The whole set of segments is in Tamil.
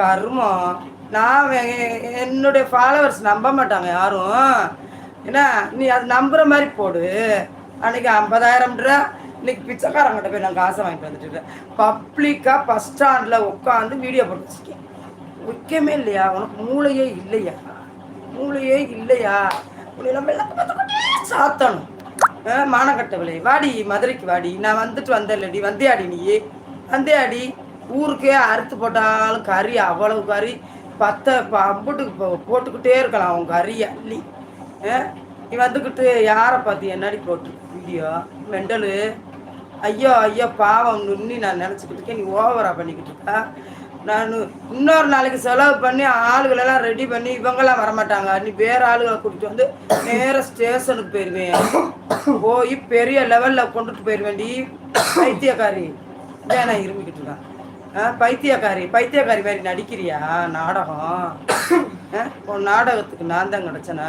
கருமம் நான் என்னுடைய ஃபாலோவர்ஸ் நம்ப மாட்டாங்க யாரும். என்ன நீ அது நம்புகிற மாதிரி போடு. அன்னைக்கு ஐம்பதாயிரம்ன்ற இன்னைக்கு பிச்சைக்காரங்கிட்ட போய் நான் காசை வாங்கிட்டு வந்துட்டு இருக்கேன். பப்ளிக்காக பஸ் ஸ்டாண்டில் உட்காந்து வீடியோ போட்டு வச்சிருக்கேன். வைக்கமே இல்லையா? உனக்கு மூளையே இல்லையா? மூளையே இல்லையா? உன்னை நம்ம சாத்தணும். மானக்கட்டவில்லை வாடி மதுரைக்கு வாடி. நான் வந்துட்டு வந்தேன்லடி. வந்தியாடி நீ. ஆடி ஊருக்கே அறுத்து போட்டாலும் கறி அவ்வளவு கறி. பத்த அம்புட்டுக்கு போ- போட்டுக்கிட்டே இருக்கலாம் அவன் கறி அள்ளி நீ வந்துக்கிட்டு யாரை பார்த்து என்னடி போட்டு வீடியோ மெண்டலு. ஐயோ ஐயோ பாவம் நுண்ணி நான் நினச்சிக்கிட்டு இருக்கேன். நீ ஓவரா பண்ணிக்கிட்டு இருக்கா? நான் இன்னொரு நாளைக்கு செலவு பண்ணி ஆளுகளெல்லாம் ரெடி பண்ணி இவங்கெல்லாம் வரமாட்டாங்க. நீ வேற ஆளுகளை கூட்டிட்டு வந்து நேர ஸ்டேஷனுக்கு போயிடுவேன் போய் பெரிய லெவலில் கொண்டுட்டு போயிடுவேன்டி பைத்தியக்காரி. ஏன் நான் இருமிக்கிட்டு இருக்கேன். பைத்தியக்காரி பைத்தியக்காரி மாதிரி நடிக்கிறியா? நாடகம். உன் நாடகத்துக்கு நான் தான் கிடச்சனா?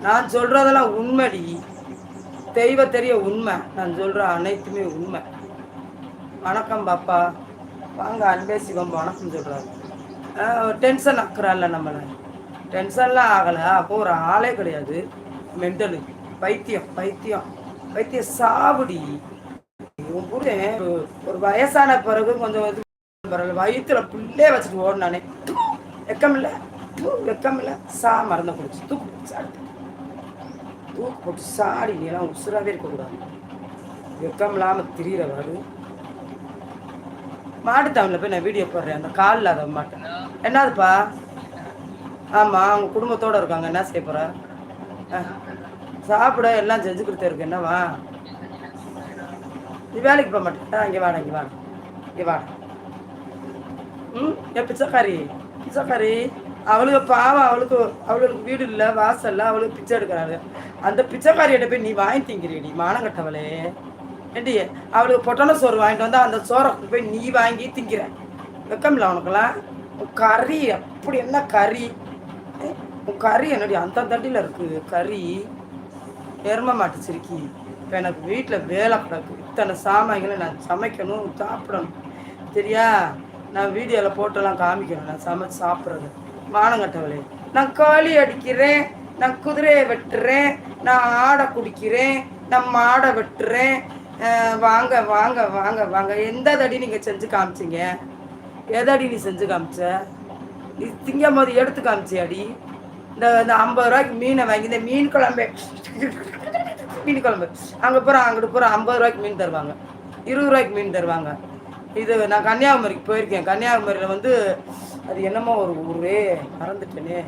நான் சொல்றதெல்லாம் உண்மைடி. தெய்வ தெரிய உண்மை. நான் சொல்ற அனைத்துமே உண்மை. வணக்கம் பாப்பா. வாங்க அன்பே சிவம் வணக்கம் சொல்றாரு. டென்ஷன் ஆக்குறாள்ல நம்மளை. டென்ஷன்லாம் ஆகலை. அப்போ ஒரு ஆளே கிடையாது. மென்டலு பைத்தியம் பைத்தியம். பைத்தியம் சாவுடி. உன் கூட ஒரு- வயசான பிறகு கொஞ்சம் இது பரவாயில்ல வயிற்றுல புள்ளே வச்சுட்டு ஓடினானே வெக்கமில்ல. வெக்கமில்ல. சா மறந்து குடிச்சு தூக்கு சாடி. தூக்கு போட்டு சாடி நீ எல்லாம் உசுராகவே இருக்கக்கூடாது. வெக்கம் இல்லாமல் திரியிறவாரு மாட்டு தமிழில் போய் நான் வீடியோ போடுறேன். அந்த காலில் அதை மாட்டேன். என்னதுப்பா? ஆமாம் அவங்க குடும்பத்தோடு இருக்காங்க. என்ன செய்ய போகிற சாப்பிட எல்லாம் செஞ்சு கொடுத்துருக்கு என்னவா? நீ வேலைக்கு போக மாட்டேன் இங்கே வாடா இங்கே வாடா. இங்கே வாடா. ம் என் பிச்சைக்காரி பிச்சைக்காரி அவளுக்கு பாவம் அவளுக்கு அவளுக்கு வீடு இல்லை வாசல் இல்லை அவளுக்கு பிச்சை எடுக்கிறாரு அந்த பிச்சைக்காரியிட்ட போய் நீ வாங்கி திங்கிறீடி மானங்கட்டவளே ஏண்டி அவளுக்கு பொட்டன சோறு வாங்கிட்டு வந்தால் அந்த சோறை போய் நீ வாங்கி திங்கிற. வெக்கமில்ல அவனுக்கெல்லாம் உன் கறி அப்படி என்ன கறி? உன் கறி என்னடி அந்த தண்டியில் இருக்கு கறி. எரும மாட்டு சிரிக்கி. இப்போ எனக்கு வீட்டில் வேலை கிடக்கு இத்தனை சாமான்களை நான் சமைக்கணும் சாப்பிடணும். சரியா? நான் வீடியோவில் போட்டெல்லாம் காமிக்கிறேன். நான் சமைச்சு சாப்பிட்றது. மானங்கட்டவளே நான் காளி அடிக்கிறேன் நான் குதிரையை வெட்டுறேன் நான் ஆடை குடிக்கிறேன் நான் மாடை வெட்டுறேன். வாங்க வாங்க வாங்க வாங்க. எந்த தடி நீங்கள் செஞ்சு காமிச்சீங்க? எதடி நீ செஞ்சு காமிச்ச? நீ திங்கும் போது எடுத்து காமிச்சியாடி? இந்த இந்த ஐம்பது ரூபாய்க்கு மீனை வாங்கி இந்த மீன் குழம்பு. மீன் குழம்பு அங்கே போகிறோம் அங்கிட்டு போகிறோம் ஐம்பது ரூபாய்க்கு மீன் தருவாங்க. இருபது ரூபாய்க்கு மீன் தருவாங்க. இது நான் கன்னியாகுமரிக்கு போயிருக்கேன். கன்னியாகுமரியில் வந்து அது என்னமோ ஒரு ஊரே மறந்துட்டேனே.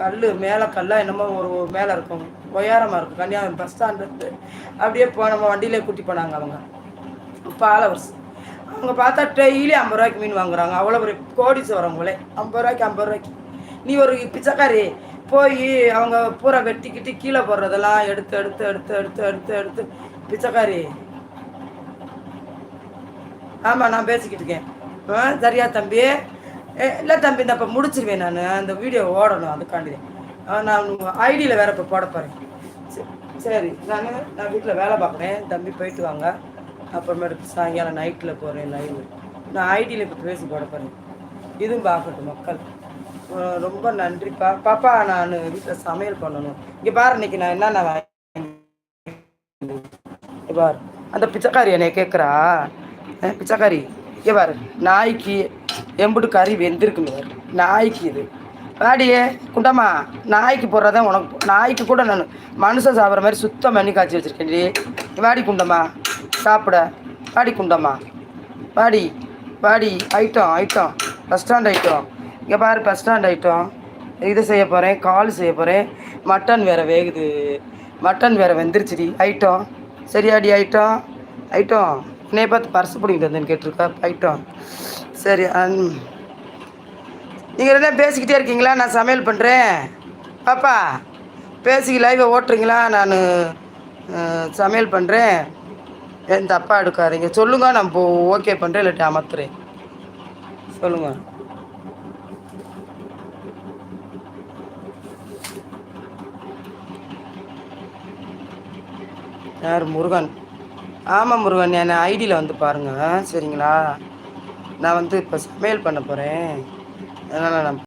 கல் மேலே கல்லா என்னமோ ஒரு மேலே இருக்கும். உயரமாக இருக்கும். கன்னியாகுமரி பஸ் ஸ்டாண்டு அப்படியே போ நம்ம வண்டியிலே கூட்டி போனாங்க அவங்க. பாலவர்ஸ். அவங்க பார்த்தா டெய்லி ஐம்பது ரூபாய்க்கு மீன் வாங்குறாங்க. அவ்வளோ ஒரு கோடிச்சு வரவங்களே ஐம்பது ரூபாய்க்கு ஐம்பது ரூபாய்க்கு. நீ ஒரு பிச்சைக்காரி. போய் அவங்க பூரா வெட்டிக்கிட்டு கீழே போடுறதெல்லாம் எடுத்து எடுத்து எடுத்து எடுத்து எடுத்து எடுத்து. பிச்சைக்காரி. ஆமாம் நான் பேசிக்கிட்டு இருக்கேன். ஆ சரியா தம்பி? ஏ இல்லை தம்பி இந்த இப்போ முடிச்சிருவேன் நான். அந்த வீடியோ ஓடணும் அதுக்காண்டி. ஆ, நான் ஐடியில் வேற இப்போ போட போகிறேன் சரி நான் நான் வீட்டில் வேலை பார்க்குறேன் தம்பி போயிட்டு வாங்க. அப்புறமேட்டு சாயங்காலம் நைட்டில் போகிறேன் லைவ் நான் ஐடியில் இப்போ பேசி போட போகிறேன் இதுவும் பார்க்கட்டும் மக்கள். ரொம்ப நன்றிப்பா பாப்பா நான் வீட்டில் சமையல் பண்ணணும். இங்கே பாரு இன்னைக்கு நான் என்னென்ன பாரு. அந்த பிச்சைக்காரி என்னை கேட்குறா பிச்சைக்காரி இங்கே பாரு. நாய்க்கு எம்புட்டு கறி வெந்திருக்குன்னு பாரு. நாய்க்கு இது. வாடியே குண்டம்மா நாய்க்கு போடுறதான் உனக்கு நாய்க்கு கூட நான் மனுஷன் சாப்பிட்ற மாதிரி சுத்தம் பண்ணி காய்ச்சி வச்சிருக்கேன் வாடி குண்டம்மா சாப்பிட. வாடி குண்டம்மா வாடி வாடி item item bus stand item இங்கே பாரு பஸ் ஸ்டாண்ட் ஐட்டம் இது செய்ய போகிறேன் கால் செய்ய போகிறேன் மட்டன் வேறு வேகுது. மட்டன் வேறு வெந்துருச்சுடி. ஐட்டம் சரியாடி ஐட்டம் ஐட்டம் என்னைய பார்த்து பர்ஸ் பிடிங்கிட்டு வந்தேன்னு கேட்டிருக்கா ஐட்டம் சரி நீங்கள் என்ன பேசிக்கிட்டே இருக்கீங்களா? நான் சமையல் பண்ணுறேன் பாப்பா பேசி லைவை ஓட்டுறீங்களா? நான் சமையல் பண்ணுறேன் என் தப்பா எடுக்காதீங்க. சொல்லுங்க நான் ஓகே பண்ணுறேன் இல்லாட்டி அமர்த்துறேன். சொல்லுங்கள் யார்? முருகன். ஆமாம் முருகன் என் ஐடியில் வந்து பாருங்கள் சரிங்களா? நான் வந்து இப்போ சமையல் பண்ண போகிறேன் அதனால் நான்